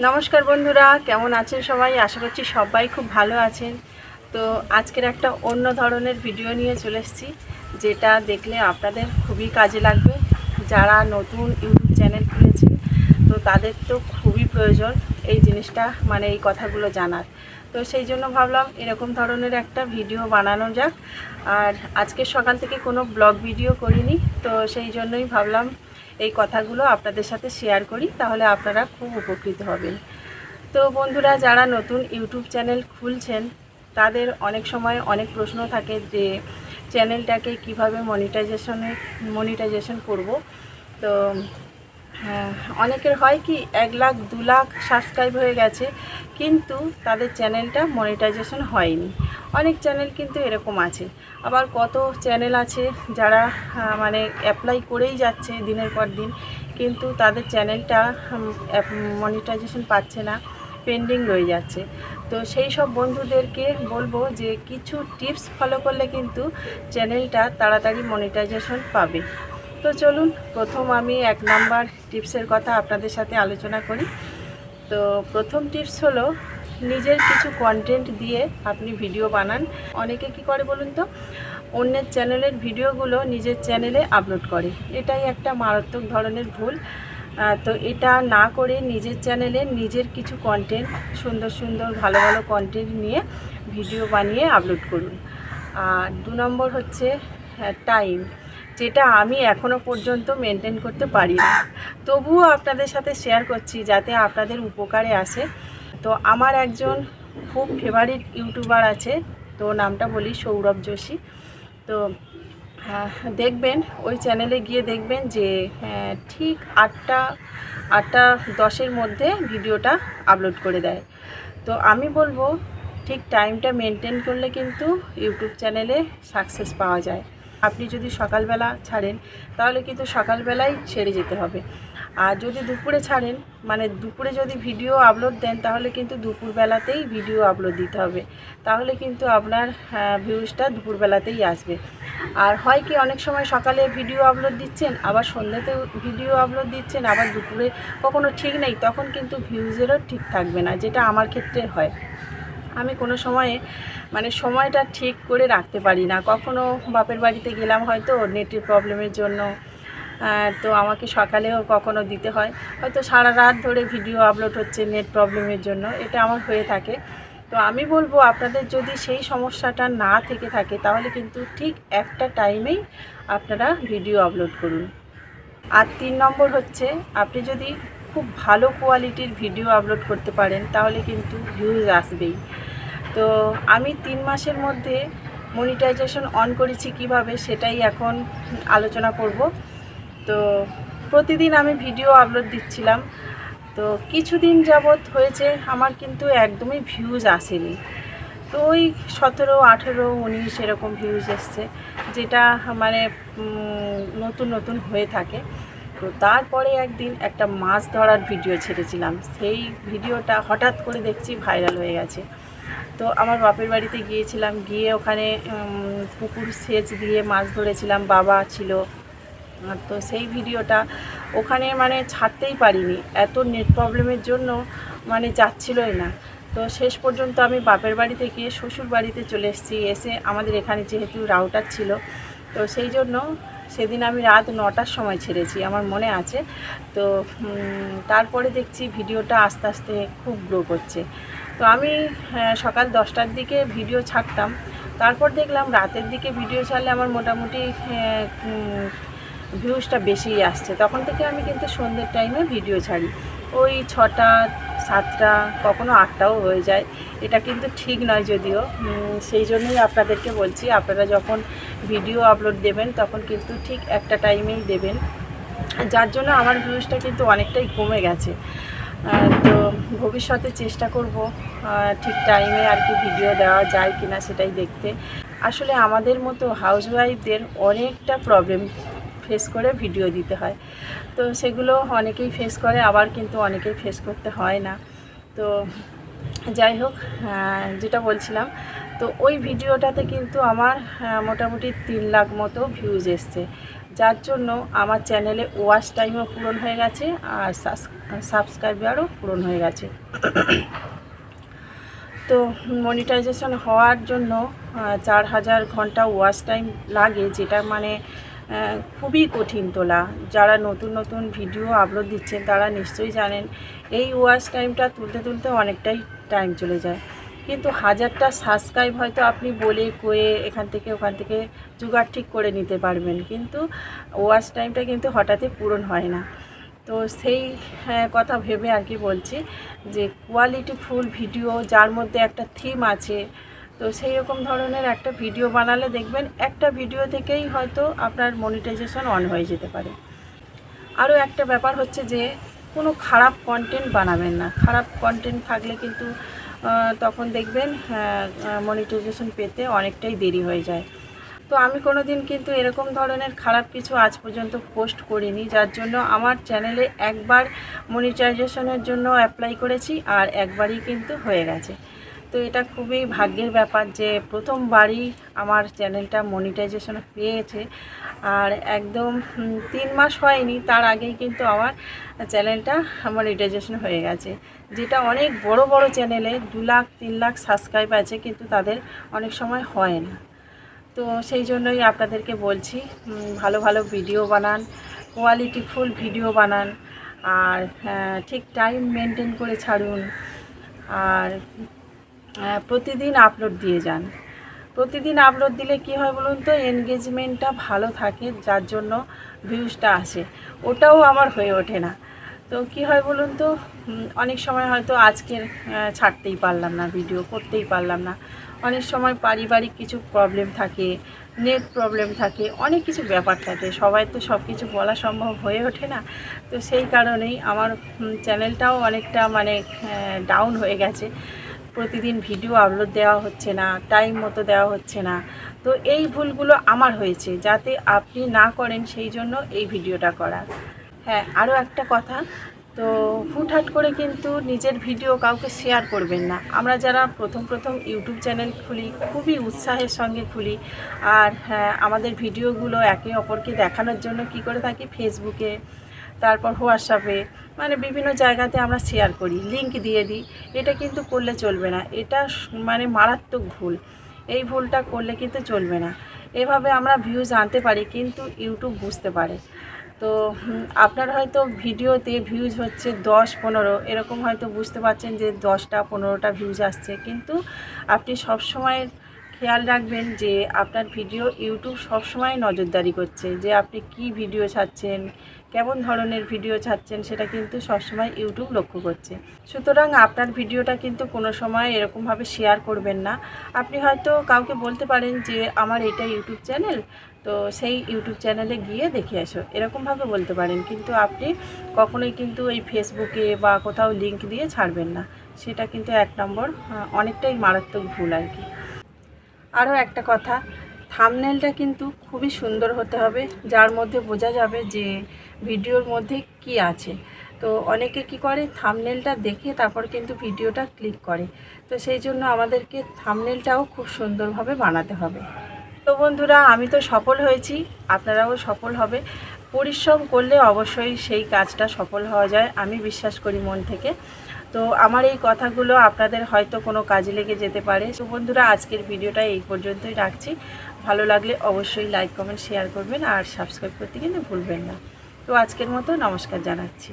নমস্কার বন্ধুরা, কেমন আছেন সবাই? আশা করছি সবাই খুব ভালো আছেন। তো আজকের একটা অন্য ধরনের ভিডিও নিয়ে চলে এসেছি, যেটা দেখলে আপনাদের খুবই কাজে লাগবে। যারা নতুন ইউটিউব চ্যানেল খুলেছেন, তো তাদের তো খুবই প্রয়োজন এই জিনিসটা মানে এই কথাগুলো জানার। তো সেই জন্য ভাবলাম এরকম ধরনের একটা ভিডিও বানানো যাক। আর আজকে সকাল থেকে কোনো ব্লগ ভিডিও করিনি, তো সেই জন্যই ভাবলাম এই কথাগুলো আপনাদের সাথে শেয়ার করি, তাহলে আপনারা খুব উপকৃত হবেন। তো বন্ধুরা, যারা নতুন ইউটিউব চ্যানেল খুলছেন, তাদের অনেক সময় অনেক প্রশ্ন থাকে যে চ্যানেলটাকে কীভাবে মনিটাইজেশনে মনিটাইজেশন করব? তো অনেকের হয় কি এক লাখ, দু লাখ সাবস্ক্রাইব হয়ে গেছে, কিন্তু তাদের চ্যানেলটা মনিটাইজেশন হয়নি। অনেক চ্যানেল কিন্তু এরকম আছে। আবার কত চ্যানেল আছে যারা মানে অ্যাপ্লাই করেই যাচ্ছে দিনের পর দিন, কিন্তু তাদের চ্যানেলটা মনিটাইজেশন পাচ্ছে না পেন্ডিং রয়ে যাচ্ছে। তো সেই সব বন্ধুদেরকে বলব যে কিছু টিপস ফলো করলে কিন্তু চ্যানেলটা তাড়াতাড়ি মনিটাইজেশন পাবে। তো চলুন, প্রথম আমি এক নাম্বার টিপসের কথা আপনাদের সাথে আলোচনা করি। তো প্রথম টিপস হলো, নিজের কিছু কন্টেন্ট দিয়ে আপনি ভিডিও বানান। অনেকে কি করে বলুন তো? অন্যের চ্যানেলের ভিডিওগুলো নিজের চ্যানেলে আপলোড করে। এটাই একটা মারাত্মক ধরনের ভুল। তো এটা না করে নিজের চ্যানেলে নিজের কিছু কন্টেন্ট সুন্দর সুন্দর ভালো ভালো কন্টেন্ট নিয়ে ভিডিও বানিয়ে আপলোড করুন। আর দু নম্বর হচ্ছে টাইম যেটা আমি এখনও পর্যন্ত মেনটেন করতে পারি না। তবুও আপনাদের সাথে শেয়ার করছি যাতে আপনাদের উপকারে আসে। তো আমার একজন খুব ফেভারিট ইউটিউবার আছে তো নামটা বলি সৌরভ যোশী। তো হ্যাঁ, দেখবেন ওই চ্যানেলে গিয়ে দেখবেন যে হ্যাঁ, ঠিক আটটা আটটা দশের মধ্যে ভিডিওটা আপলোড করে দেয়। তো আমি বলব ঠিক টাইমটা মেনটেন করলে কিন্তু ইউটিউব চ্যানেলে সাকসেস পাওয়া যায়। আপনি যদি সকালবেলা ছাড়েন, তাহলে কিন্তু সকালবেলাই ছেড়ে যেতে হবে। আর যদি দুপুরে ছাড়েন মানে দুপুরে যদি ভিডিও আপলোড দেন, তাহলে কিন্তু দুপুরবেলাতেই ভিডিও আপলোড দিতে হবে। তাহলে কিন্তু আপনার ভিউজটা দুপুরবেলাতেই আসবে। আর হয় কি, অনেক সময় সকালে ভিডিও আপলোড দিচ্ছেন, আবার সন্ধ্যাতেও ভিডিও আপলোড দিচ্ছেন, আবার দুপুরে কখনো ঠিক নেই, তখন কিন্তু ভিউজেরও ঠিক থাকবে না, যেটা আমার ক্ষেত্রে হয়। আমি কোনো সময়ে মানে সময়টা ঠিক করে রাখতে পারি না। কখনো বাপের বাড়িতে গেলাম হয়তো, নেটের প্রবলেমের জন্য তো আমাকে সকালেও কখনো দিতে হয়। হয়তো সারা রাত ধরে ভিডিও আপলোড হচ্ছে নেট প্রবলেমের জন্য, এটা আমার হয়ে থাকে। তো আমি বলব, আপনাদের যদি সেই সমস্যাটা না থেকে থাকে, তাহলে কিন্তু ঠিক একটা টাইমেই আপনারা ভিডিও আপলোড করুন। আর তিন নম্বর হচ্ছে, আপনি যদি খুব ভালো কোয়ালিটির ভিডিও আপলোড করতে পারেন, তাহলে কিন্তু ভিউজ আসবেই। তো আমি তিন মাসের মধ্যে মনিটাইজেশন অন করেছি কীভাবে সেটাই এখন আলোচনা করব। তো প্রতিদিন আমি ভিডিও আপলোড দিচ্ছিলাম। তো কিছুদিন যাবৎ হয়েছে, আমার কিন্তু একদমই ভিউজ আসেনি। তো ওই সতেরো, আঠেরো, উনিশ এরকম ভিউজ এসছে, যেটা মানে নতুন নতুন হয়ে থাকে। তো তারপরে একদিন একটা মাছ ধরার ভিডিও ছেড়েছিলাম। সেই ভিডিওটা হঠাৎ করে দেখছি ভাইরাল হয়ে গেছে। তো আমার বাপের বাড়িতে গিয়েছিলাম, গিয়ে ওখানে পুকুর সেচ দিয়ে মাছ ধরেছিলাম, বাবা ছিল। তো সেই ভিডিওটা ওখানে মানে ছাড়তেই পারিনি। এত নেট প্রবলেমের জন্য মানে যাচ্ছিলই না। তো শেষ পর্যন্ত আমি বাপের বাড়ি থেকে শ্বশুর বাড়িতে চলে এসেছি। এসে আমাদের এখানে যেহেতু রাউটার ছিল, তো সেই জন্য সেদিন আমি রাত নটার সময় ছেড়েছি, আমার মনে আছে। তো তারপরে দেখছি ভিডিওটা আস্তে আস্তে খুব গ্রো করছে। তো আমি সকাল দশটার দিকে ভিডিও ছাড়তাম। তারপর দেখলাম রাতের দিকে ভিডিও ছাড়লে আমার মোটামুটি ভিউজটা বেশিই আসছে। তখন থেকে আমি কিন্তু সন্ধ্যের টাইমে ভিডিও ছাড়ি। ওই ছটা সাতটা, কখনো আটটাও হয়ে যায়। এটা কিন্তু ঠিক নয় যদিও। সেই জন্যই আপনাদেরকে বলছি, আপনারা যখন ভিডিও আপলোড দেবেন, তখন কিন্তু ঠিক একটা টাইমেই দেবেন। যার জন্য আমার ভিউজটা কিন্তু অনেকটাই কমে গেছে। তো ভবিষ্যতে চেষ্টা করব ঠিক টাইমে আর কি ভিডিও দেওয়া যায় কিনা সেটাই দেখতে। আসলে আমাদের মতো হাউসওয়াইফদের অনেকটা প্রবলেম ফেস করে ভিডিও দিতে হয়। তো সেগুলো অনেকেই ফেস করে, আবার কিন্তু অনেকেই ফেস করতে হয় না। তো যাই হোক যেটা বলছিলাম, তো ওই ভিডিওটাতে কিন্তু আমার মোটামুটি তিন লাখ মতো ভিউজ এসছে। যার জন্য আমার চ্যানেলে ওয়াচ টাইমও পূরণ হয়ে গেছে, আর সাবস্ক্রাইবারও পূরণ হয়ে গেছে। তো মনিটাইজেশন হওয়ার জন্য চার হাজার ঘণ্টা ওয়াচ টাইম লাগে, যেটা মানে খুবই কঠিন তোলা। যারা নতুন নতুন ভিডিও আপলোড দিচ্ছেন তারা নিশ্চয়ই জানেন এই ওয়াচ টাইমটা তুলতে তুলতে অনেকটাই টাইম চলে যায়। কিন্তু হাজারটা সাবস্ক্রাইব হয়তো আপনি বলে কয়ে এখান থেকে ওখান থেকে জোগাড় ঠিক করে নিতে পারবেন। কিন্তু ওয়াচ টাইমটা কিন্তু হঠাৎই পূরণ হয় না। তো সেই হ্যাঁ, কথা ভেবে আর কি বলছি যে কোয়ালিটি ফুল ভিডিও যার মধ্যে একটা থিম আছে তো সেই রকম ধরনের একটা ভিডিও বানালে দেখবেন একটা ভিডিও থেকেই হয়তো আপনার মনিটাইজেশন অন হয়ে যেতে পারে। আরও একটা ব্যাপার হচ্ছে যে, কোনো খারাপ কন্টেন্ট বানাবেন না। খারাপ কন্টেন্ট থাকলে কিন্তু তখন দেখবেন মনিটাইজেশন পেতে অনেকটাই দেরি হয়ে যায়। তো আমি কোনো দিন কিন্তু এরকম ধরনের খারাপ কিছু আজ পর্যন্ত পোস্ট করিনি, যার জন্য আমার চ্যানেলে একবার মনিটাইজেশনের জন্য অ্যাপ্লাই করেছি আর একবারই কিন্তু হয়ে গেছে। তো এটা খুবই ভাগ্যের ব্যাপার যে প্রথমবারই আমার চ্যানেলটা মনিটাইজেশন পেয়েছে। আর একদম তিন মাস হয়নি, তার আগেই কিন্তু আমার চ্যানেলটা মনিটাইজেশন হয়ে গেছে। যেটা অনেক বড় বড় চ্যানেলে দু লাখ, তিন লাখ সাবস্ক্রাইব আছে, কিন্তু তাদের অনেক সময় হয় না। তো সেই জন্যই আপনাদেরকে বলছি ভালো ভালো ভিডিও বানান কোয়ালিটিফুল ভিডিও বানান, আর ঠিক টাইম মেনটেন করে ছাড়ুন। আর প্রতিদিন আপলোড দিয়ে যান। প্রতিদিন আপলোড দিলে কি হয় বলুন তো এনগেজমেন্টটা ভালো থাকে, যার জন্য ভিউজটা আসে। ওটাও আমার হয়ে ওঠে না। তো কি হয় বলুন তো অনেক সময় হয়তো আজকের ছাড়তেই পারলাম না ভিডিও করতেই পারলাম না। অনেক সময় পারিবারিক কিছু প্রবলেম থাকে নেট প্রবলেম থাকে, অনেক কিছু ব্যাপার থাকে। সবাই তো সব কিছু বলা সম্ভব হয়ে ওঠে না। তো সেই কারণেই আমার চ্যানেলটাও অনেকটা মানে ডাউন হয়ে গেছে। প্রতিদিন ভিডিও আপলোড দেওয়া হচ্ছে না টাইম মতো দেওয়া হচ্ছে না। তো এই ভুলগুলো আমার হয়েছে, যাতে আপনি না করেন সেই জন্য এই ভিডিওটা করা। হ্যাঁ আরও একটা কথা, তো হুটহাট করে কিন্তু নিজের ভিডিও কাউকে শেয়ার করবেন না। আমরা যারা প্রথম প্রথম ইউটিউব চ্যানেল খুলি, খুবই উৎসাহের সঙ্গে খুলি, আর হ্যাঁ আমাদের ভিডিওগুলো একে অপরকে দেখানোর জন্য কি করে থাকি? ফেসবুকে তারপর হোয়াটসঅ্যাপে মানে বিভিন্ন জায়গাতে আমরা শেয়ার করি লিংক দিয়ে দিই। এটা কিন্তু করলে চলবে না। এটা মানে মারাত্মক ভুল। এই ভুলটা করলে কিন্তু চলবে না। এভাবে আমরা ভিউজ আনতে পারি, কিন্তু ইউটিউব বুঝতে পারে। তো আপনার হয়তো ভিডিওতে ভিউজ হচ্ছে দশ, পনেরো, এরকম হয়তো বুঝতে পারছেন যে দশটা, পনেরোটা ভিউজ আসছে। কিন্তু আপনি সব সময় খেয়াল রাখবেন যে আপনার ভিডিও ইউটিউব সবসময় নজরদারি করছে, যে আপনি কি ভিডিও ছাড়ছেন, কেমন ধরনের ভিডিও ছাড়ছেন, সেটা কিন্তু সবসময় ইউটিউব লক্ষ্য করছে। সুতরাং আপনার ভিডিওটা কিন্তু কোনো সময় এরকমভাবে শেয়ার করবেন না। আপনি হয়তো কাউকে বলতে পারেন যে, আমার এটা ইউটিউব চ্যানেল। তো সেই ইউটিউব চ্যানেলে গিয়ে দেখে আসো। এরকমভাবে বলতে পারেন, কিন্তু আপনি কখনোই কিন্তু এই ফেসবুকে বা কোথাও লিংক দিয়ে ছাড়বেন না। সেটা কিন্তু এক নম্বর অনেকটাই মারাত্মক ভুল আর কি। আরও একটা কথা থামনেলটা কিন্তু খুবই সুন্দর হতে হবে, যার মধ্যে বোঝা যাবে যে ভিডিওর মধ্যে কি আছে। তো অনেকে কি করে থামনেলটা দেখে তারপর কিন্তু ভিডিওটা ক্লিক করে। তো সেই জন্য আমাদেরকে থামনেলটাও খুব সুন্দরভাবে বানাতে হবে। তো বন্ধুরা, আমি তো সফল হয়েছি, আপনারাও সফল হবে। পরিশ্রম করলে অবশ্যই সেই কাজটা সফল হওয়া যায়, আমি বিশ্বাস করি মন থেকে। তো আমার এই কথাগুলো আপনাদের হয়তো কোনো কাজে লেগে যেতে পারে। তো বন্ধুরা, আজকের ভিডিওটা এই পর্যন্তই রাখছি। ভালো লাগলে অবশ্যই লাইক কমেন্ট শেয়ার করবেন আর সাবস্ক্রাইব করতে কিন্তু ভুলবেন না। তো আজকের মতো নমস্কার জানাচ্ছি।